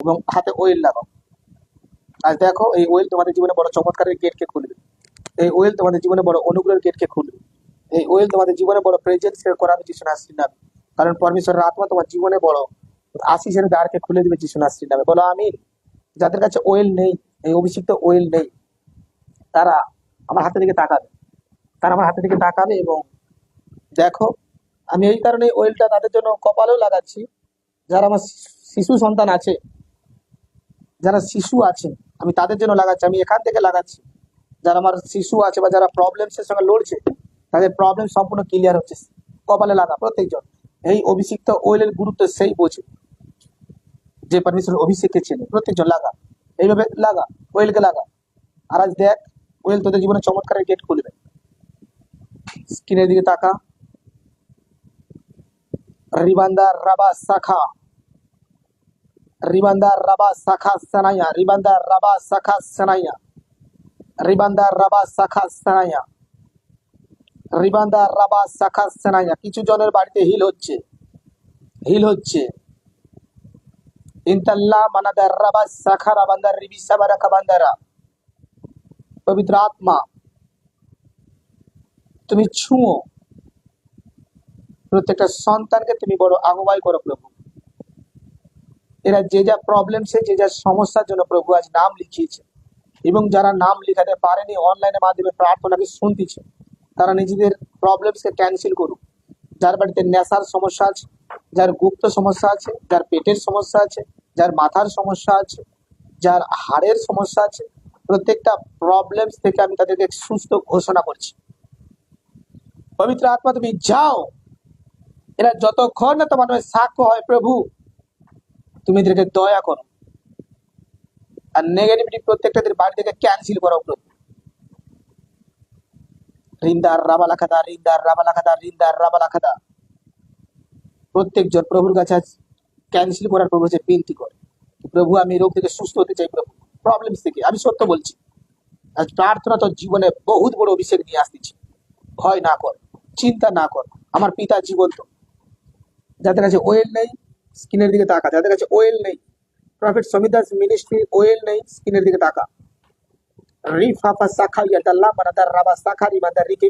এবং হাতে ওয়েল লাগাও। আজ দেখো, এই ওয়েল তোমাদের জীবনে বড় চমৎকারের গেটকে খুলবে। এই ওয়েল তোমাদের জীবনে বড় অনুগ্রহের গেটকে খুলবে। এই ওয়েল তোমাদের জীবনে বড় প্রেজেন্স করাবে যিশু নাসির নামে। কারণ পরমেশ্বরের আত্মা তোমার জীবনে বড় আশিসের দ্বারকে খুলে দিবে যিশু নাসির নামে। বলো আমি যাদের কাছে ওয়েল নেই, এই অভিষিক্ত ওয়েল নেই, তারা আমার হাতের দিকে তাকাবে। তারা আমার হাতের দিকে তাকাবে এবং দেখো, আমি এই কারণে ওয়েলটা তাদের জন্য কপালেও লাগাচ্ছি। যারা আমার শিশু সন্তান আছে যারা শিশু আছে, আমি তাদের জন্য লাগাচ্ছি, আমি এখান থেকে লাগাচ্ছি। যারা আমার শিশু আছে বা যারা প্রবলেমসের সঙ্গে লড়ছে, তাদের প্রবলেম সম্পূর্ণ ক্লিয়ার হচ্ছে। কপালে লাগা প্রত্যেকজন। এই অভিষিক্ত ওয়েলের গুরুত্ব সেই বোঝে। যে পারমিশন অভিষেককে চেনে প্রত্যেকজন লাগা। এইভাবে লাগা ওয়েলকে লাগা। আর আজ দেখ ওয়েল তোদের জীবনে চমৎকারের গেট খুলবে। স্ক্রিনের দিকে তাকা। রিবান্দার রাবা শাখা। রিবান্দার রাবা শাখা সানাইয়া রিবান্দার রাবা শাখা সানাইয়া রিবান্দার রাবা শাখা সানাইয়া রিবান্দার রাবা শাখা সানাইয়া কিছু জনের বাড়িতে হিল হচ্ছে হিল হচ্ছে ইনতাল্লাহ মানাদার রাবা শাখা রাবান্দার রিবি সাবারা কাবান্দারা পবিত্র আত্মা তুমি ছুঁয়ো প্রত্যেকটা সন্তানকে তুমি বড় আগুবাই করো প্রভু এরা যে যা প্রবলেম সে যে যা সমস্যার জন্য প্রভু আজ নাম লিখিয়েছে। এবং যারা নাম লিখাতে পারেনি অনলাইনের মাধ্যমে প্রার্থনাকে শুনতেছে, তারা নিজেদের প্রবলেমসকে ক্যান্সেল করুক। যার বাড়িতে নেশার সমস্যা আছে, যার গুপ্ত সমস্যা আছে, যার পেটের সমস্যা আছে, যার মাথার সমস্যা আছে, যার হাড়ের সমস্যা আছে, প্রত্যেকটা প্রবলেমস থেকে আমি তাদেরকে সুস্থ ঘোষণা করছি। পবিত্র আত্মা, তুমি যাও। এরা যতক্ষণ না তোমার সাক্ষ্য হয়, প্রভু তুমি এদেরকে দয়া করো। আর নেগেটিভিটি প্রত্যেকটাদের বাড়ি থেকে ক্যান্সেল করো রিন্দার রাবা লাখাদা রিন্দার রাবা লাখাদা রিন্দার রাবা লাখাদা প্রত্যেকজন প্রভুর কাছে আজ ক্যান্সেল করার প্রভু যে বিনতি করে। প্রভু, আমি রোগ থেকে সুস্থ হতে চাই প্রভু। প্রবলেম থেকে, আমি সত্য বলছি। আজ প্রার্থনা তোর জীবনে বহুত বড় অভিষেক নিয়ে আসতেছি। ভয় না কর, চিন্তা না কর। আমার পিতা জীবন্ত। যাদের কাছে ওয়েল নেই স্কিনের দিকে তাকা যাদের কাছে ওয়েল নেই। প্রফেট সমিদাস মিনিস্ট্রি ওয়েল নেই, স্কিনের দিকে তাকা। রিফাফা সাখা রাবা সাখা রিমাদার রিকে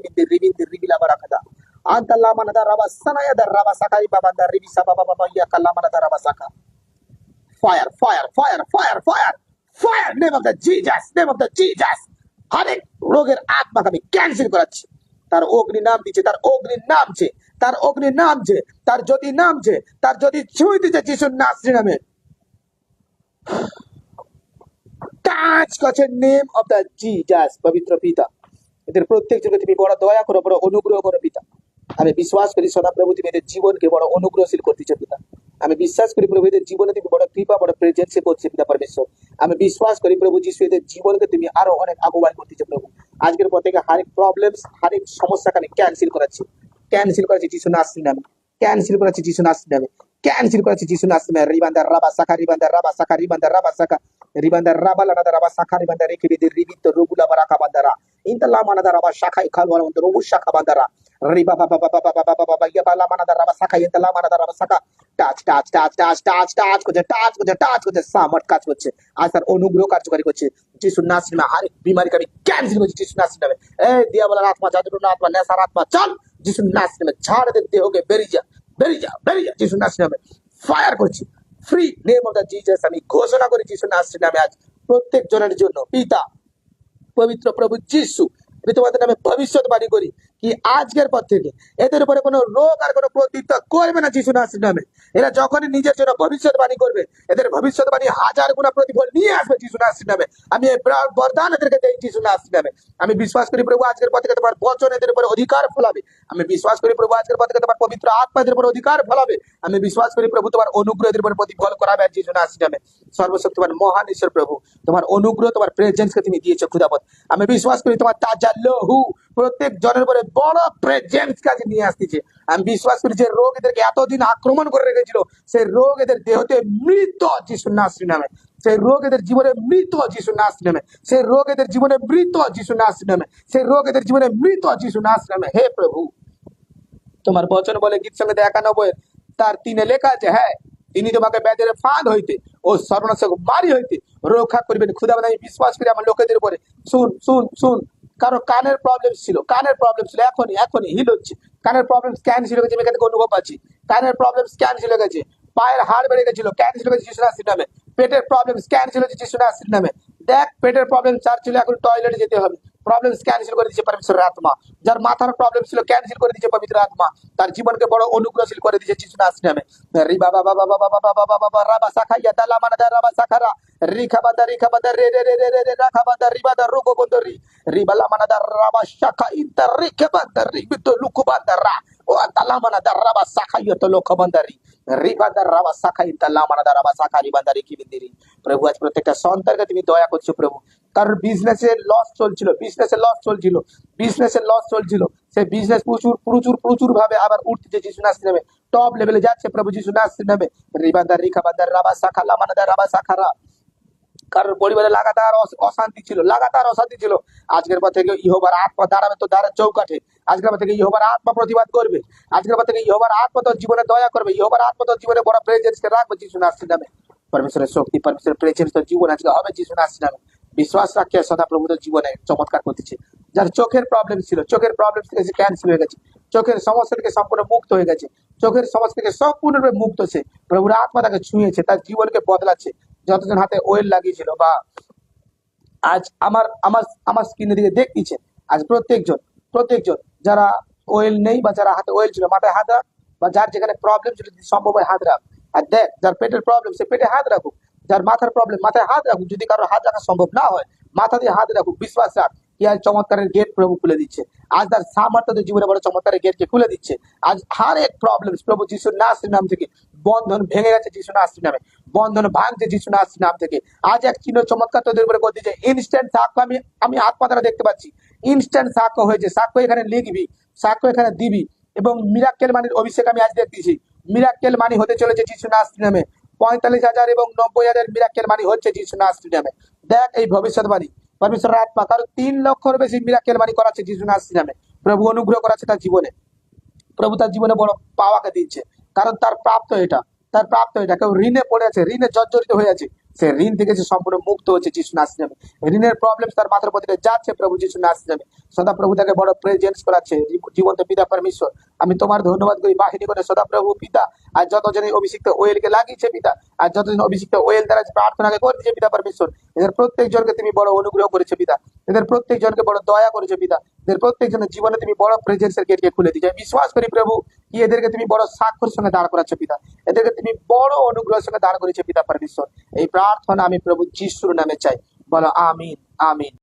রিবিলা বারাকাদা আদাল্লাহ মানাদার রাবা সানায়াদার রাবা রিবি সাবা বাবা কাল্লা রাবা Sakha fire fire fire fire fire fire name of Jesus name of Jesus হরেক রোগের আত্মাকে আমি ক্যান্সেল করাচ্ছি তার অগ্নি নাম দিচ্ছে তার অগ্নি নামছে তার অগ্নি নামছে, তার যদি নামছে, তার যদি ছুঁই দিচ্ছে যিশুর নাসরি নামে। করছে নেম অফ দ্য জিজাস পবিত্র পিতা। এদের প্রত্যেকজনকে তুমি বড় দয়া করো, বড় অনুগ্রহ করো পিতা। আমি বিশ্বাস করি সদা প্রভু তুমি এদের জীবনকে বড় অনুগ্রহশীল পিতা। আমি বিশ্বাস করি প্রভু এদের জীবনে তুমি বড় কৃপা, বড় করছে পিতা পরমেশ্বর। আমি বিশ্বাস করি প্রভু যিশু এদের জীবনকে তুমি আরও অনেক আগুবাই করতেছো প্রভু। আজকের পর থেকে হারেক প্রবলেমস হারেক সমস্যাকে আমি ক্যান্সেল করাচ্ছি। ক্যান্সেল করাচ্ছি যিশু নাসরি নামে ক্যান্সেল করাচ্ছি যিশু নাসরি নামে ক্যান্সেল করাচ্ছি যিশু নাসরি নামে রিবান্দার রাবা সাকা রিবান্দার রাবা সাকা রিবান্দার রাবা সাকা রিবান্দার রাবা লানাদা রাবা সাকা রিবান্দার রেখে বেদে রিবিত রুগুলা বারাকা বান্দারা রাবা মধ্যে রবু শাখা বান্দারা বাবা বাবা বাবা বাবা বাবা ইয়া রাবা মানাদা রাবা সাকা touch touch touch touch touch touch করছে টাচ করছে টাচ করছে কাজ করছে। আজ তার অনুগ্রহ কার্যকারী করছে। যিশু নাসরি নামে বিমারিকে আমি ক্যান্সেল করছি যিশু এই, দিয়া বলার আত্মা জাদুর আত্মা নেশার আত্মা, চল। যিশু নাচ নামে ছাড় দে দেহকে বেরিয়ে যা বেরিয়ে যা বেরিয়ে যা। যিশু নাচ নামে ফায়ার করছি। Free name of the Jesus আমি ঘোষণা করি যিশু নাচ নামে আজ প্রত্যেক জনের জন্য। পিতা, পবিত্র প্রভু যিশু, আমি তোমাদের নামে ভবিষ্যৎবাণী করি। কি আজকের পর থেকে এদের উপরে কোনো রোগ আর কোনো প্রতিত্ব করবে না যিশু নাসির নামে। এরা যখনই নিজের জন্য ভবিষ্যৎবাণী করবে, এদের ভবিষ্যৎবাণী হাজার গুণা প্রতিফল নিয়ে আসবে যিশু নাসির নামে। আমি বরদান এদেরকে দেই যিশু নাসির নামে। আমি বিশ্বাস করি প্রভু আজকের পর থেকে তোমার বচন এদের উপরে অধিকার ফলাবে। আমি বিশ্বাস করি প্রভু আজকের পর থেকে তোমার পবিত্র আত্মা এদের উপরে অধিকার ফলাবে। আমি বিশ্বাস করি প্রভু তোমার অনুগ্রহ এদের উপরে প্রতিফল করাবে আর যিশু নাসির নামে। সর্বশক্তিমান মহান ঈশ্বর প্রভু, তোমার অনুগ্রহ, তোমার প্রেজেন্সকে তুমি দিয়েছ খুদাপথ আমি বিশ্বাস করি তোমার তাজা লহু প্রত্যেক জনের উপরে বড় প্রেজেন্স কাজে নিয়ে আসতেছে। আমি বিশ্বাস করি যে রোগ এদেরকে এতদিন আক্রমণ করে রেখেছিল, সেই রোগ এদের দেহতে মৃত যিশু নাসরি নামে। সেই রোগ এদের জীবনে মৃত যিশু নাস নামে। সেই রোগ এদের জীবনে মৃত যিশু নাস নামে। সেই রোগ এদের জীবনে মৃত যিশু নাস নামে। হে প্রভু, তোমার বচন বলে গীত সঙ্গে একানব্বই তার তিনে লেখা আছে হ্যাঁ তিনি তোমাকে ব্যাজের ফাঁদ হইতে ও সর্বনাশক মারি হইতে রক্ষা করবেন। খুদা আমি বিশ্বাস করি আমার লোকেদের উপরে। শুন শুন শুন। কারও কানের প্রবলেম ছিল, কানের প্রবলেম ছিল, এখনই এখনই হিল হচ্ছে। কানের প্রবলেম স্ক্যান ছিল গেছে আমি এখান থেকে অনুভব পাচ্ছি। কানের প্রবলেম স্ক্যান ছিল গেছে পায়ের হাড় বেড়ে গেছিল ক্যান ছিল গেছে যিশু নাসির নামে পেটের প্রবলেম স্ক্যান ছিল যে যিশু নাসির নামে দেখ, পেটের প্রবলেম চার ছিল, এখন টয়লেটে যেতে হবে। প্রবলেম ক্যান্সেল করে দিচ্ছে পরমেশ্বরের আত্মা। যার মাথার প্রবলেম ছিল ক্যান্সেল করে দিচ্ছে পবিত্র আত্মা। তার জীবনকে বড় অনুগ্রহশীল করে দিচ্ছে যিশু নাসির নামে রি বাবা বাবা বাবা বাবা বাবা বাবা রাবা সাখাইয়া তালা মানা রাবা সাখারা রে রে রে রে রাখা বাদা রিবাদা রুগো বন্দরি রিবালা মানা দা রাবা শাখা ইন্তা রিখা বাদা রিবিতো লুকু বাদা রা ও তালা মানা দা রাবা সাখাইয়া তো লোক বন্দরি রিবাদা রাবা সাখাই তালা মানা দা রাবা সাখা রিবাদা রিকি বিন্দিরি প্রভু আজ প্রত্যেকটা সন্তানকে তুমি দয়া করছ প্রভু কারোর বিজনেসের লস চলছিল বিজনেসের লস চলছিল বিজনেসের লস চলছিল সেই বিজনেস প্রচুর প্রচুর প্রচুর ভাবে আবার উঠতেছে যিশু নাসির নামে টপ লেভেলে যাচ্ছে প্রভু যিশু নাসির নামে রিবাদার রিখাবাদার রাবা শাখা লামানাদার রাবা শাখারা কারোর পরিবারে লাগাতার অশান্তি ছিল, লাগাতার অশান্তি ছিল। আজকের পর থেকে ইহোবার আত্মা দাঁড়াবে তো দাঁড়ার চৌকাঠে। আজকের পর থেকে ইহোবার আত্মা প্রতিবাদ করবে। আজকের পর থেকে ইহোবার আত্মা তোর জীবনে দয়া করবে। ইহোবার আত্মা তোর জীবনে বড় প্রেজেন্স রাখবে, যিশু নাসির নামে পরমেশ্বরের শক্তি, পরমেশ্বরের প্রেজেন্স তোর জীবন আজকে হবে, যিশু নাসির নামে বিশ্বাস রাখিয়া সদা প্রভু তোর জীবনে চমৎকার করতেছে যার চোখের প্রবলেম ছিল, চোখের প্রবলেম থেকে ক্যান্সেল হয়ে গেছে। চোখের সমস্যা থেকে সম্পূর্ণ মুক্ত হয়ে গেছে। চোখের সমস্যা থেকে সম্পূর্ণরূপে মুক্ত সে। প্রভুর আত্মা তাকে ছুঁয়েছে, তার জীবনকে বদলাচ্ছে। যতজন হাতে ওয়েল লাগিয়েছিল বা আজ আমার আমার আমার স্ক্রিনের দিকে দেখতেছে আজ প্রত্যেকজন প্রত্যেকজন যারা ওয়েল নেই বা যারা হাতে ওয়েল ছিল, মাথায় হাত রাখ বা যার যেখানে প্রবলেম ছিল সম্ভব হয় হাত রাখ। আর দেখ, যার পেটের প্রবলেম সে পেটে হাত রাখুক। যার মাথার প্রবলেম মাথায় হাত রাখুক। যদি কারোর হাত রাখা সম্ভব না হয়, মাথা দিয়ে হাত রাখুক, বিশ্বাস রাখ। কি চমৎকারের গেট প্রভু খুলে দিচ্ছে। আজ তার সামর্থ্য জীবনে বড় চমৎকারের গেটকে খুলে দিচ্ছে। আজ হার এক প্রবলেম প্রভু যিশুর নাসির নাম থেকে বন্ধন ভেঙে গেছে যিশু নাসির নামে। বন্ধন ভাঙছে যিশু নাসির নাম থেকে। আজ এক চিহ্ন চমৎকার তোদের উপরে করে দিচ্ছে। ইনস্ট্যান্ট সাক্ষ্য আমি আমি আত্মা দেখতে পাচ্ছি। ইনস্ট্যান্ট সাক্ষ্য হয়েছে। সাক্ষ্য এখানে লিখবি, সাক্ষ্য এখানে দিবি এবং মিরাক্কেল মানির অভিষেক আমি আজ দেখতেছি। মিরাক্কেল মানি হতে চলেছে যিশু নাসির নামে। পঁয়তাল্লিশ হাজার এবং নব্বই হাজার মিরাক্কেল মানি হচ্ছে যিশু নাসির নামে। দেখ এই ভবিষ্যৎবাণী। পরমেশ্বরের আত্মা কারণ তিন লক্ষর বেশি মিরাকেল মানি করাচ্ছে যিশু নাসি নামে। প্রভু অনুগ্রহ করাচ্ছে তার জীবনে। প্রভু তার জীবনে বড় পাওয়াকে দিচ্ছে। কারণ তার প্রাপ্ত এটা। তার প্রাপ্ত এটা। কেউ ঋণে পড়ে আছে, ঋণে জর্জরিত হয়ে আছে। সে ঋণ থেকে সে সম্পূর্ণ মুক্ত হচ্ছে যিশু নাসি ঋণের প্রবলেম তার মাথার প্রতি যাচ্ছে প্রভু যিশু নাসি নামে। সদা প্রভু তাকে বড় প্রেজেন্স করাচ্ছে, জীব- জীবন্ত পিতা পরমেশ্বর। আমি তোমার ধন্যবাদ করি। বাহিনী করে সদা প্রভু পিতা। আর যতজন অভিষিক্ত ওয়েলকে লাগিয়েছে পিতা, আর যতজন অভিষিক্ত ওয়েল দ্বারা প্রার্থনাকে করছে পিতা পরমেশ্বর, এদের প্রত্যেকজনকে তুমি বড় অনুগ্রহ করেছে পিতা। এদের প্রত্যেকজনকে বড় দয়া করেছে পিতা। এদের প্রত্যেকজনের জীবনে তুমি বড় প্রেজেন্সের গেটকে খুলে দিচ্ছ আমি বিশ্বাস করি প্রভু, কি এদেরকে তুমি বড় সাক্ষর সঙ্গে দাঁড় করাচ্ছ পিতা। এদেরকে তুমি বড় অনুগ্রহের সঙ্গে দাঁড় করেছ পিতা পরমেশ্বর। এই প্রার্থনা আমি প্রভু যিশুর নামে চাই। বলো, আমিন আমিন।